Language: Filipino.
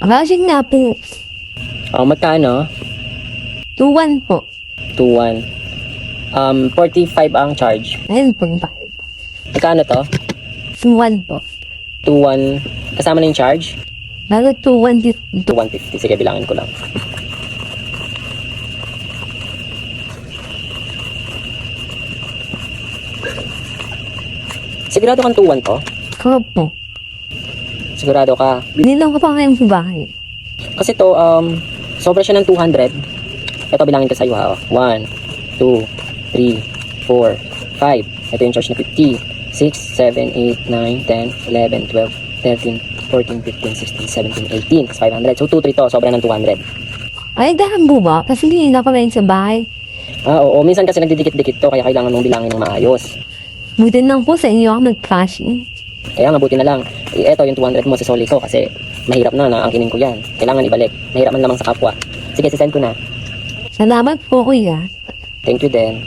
Rushing nga po. Oh, magkano? 2-1 po. 2-1. Um, 45 ang charge. Ayun po yung 5. Magkano to? 2-1 po. 2-1. Kasama na yung charge? Bago 2-1 dito. 2-150. Sige, bilangin ko lang. Sigurado kang 2-1 to? Ko po. Sigurado ka. Binilang ko pa ngayon sa bahay. Kasi to, um, sobra siya ng 200. Ito, bilangin ko sa iyo ha. 1, 2, 3, 4, 5. Ito yung charge na 50. 6, 7, 8, 9, 10, 11, 12, 13, 14, 15, 16, 17, 18. Tapos 500. So, 2, 3 to. Sobra ng 200. Ay, dahan po ba? Kasi hindi na pa ngayon sa bahay. Ah, oo. Minsan kasi nagdidikit-dikit to. Kaya kailangan mong bilangin ng maayos. Buti lang po sa inyo ako nag-flashing. Kaya nga, buti na lang. Ito, yung 200 mo sa soli ko. Kasi mahirap na na angkinin ko yan. Kailangan ibalik. Mahirap man lamang sa kapwa. Sige, sisend ko na. Salamat po, kuya. Thank you din.